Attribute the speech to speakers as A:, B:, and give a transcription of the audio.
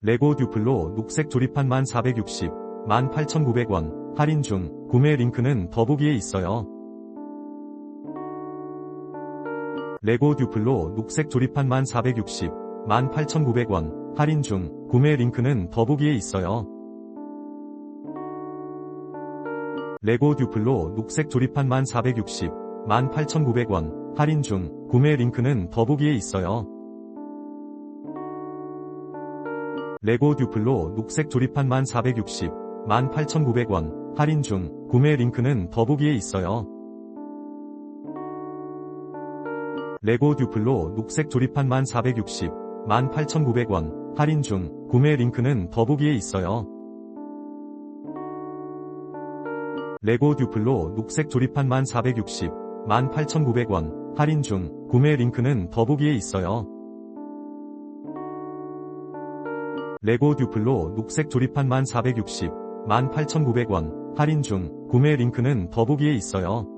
A: 레고 듀플로 녹색 조립판 1460, 18,900원, 할인 중, 구매 링크는 더보기에 있어요. 레고 듀플로 녹색 조립판 1460, 18,900원, 할인 중, 구매 링크는 더보기에 있어요. 레고 듀플로 녹색 조립판 1460, 18,900원, 할인 중, 구매 링크는 더보기에 있어요. 레고 듀플로 녹색 조립판 1460, 18,900원, 할인 중, 구매 링크는 더보기에 있어요. 레고 듀플로 녹색 조립판 1460, 18,900원, 할인 중, 구매 링크는 더보기에 있어요. 레고 듀플로 녹색 조립판 1460, 18,900원, 할인 중, 구매 링크는 더보기에 있어요. 레고 듀플로 녹색 조립판 1460, 18,900원, 할인 중, 구매 링크는 더보기에 있어요.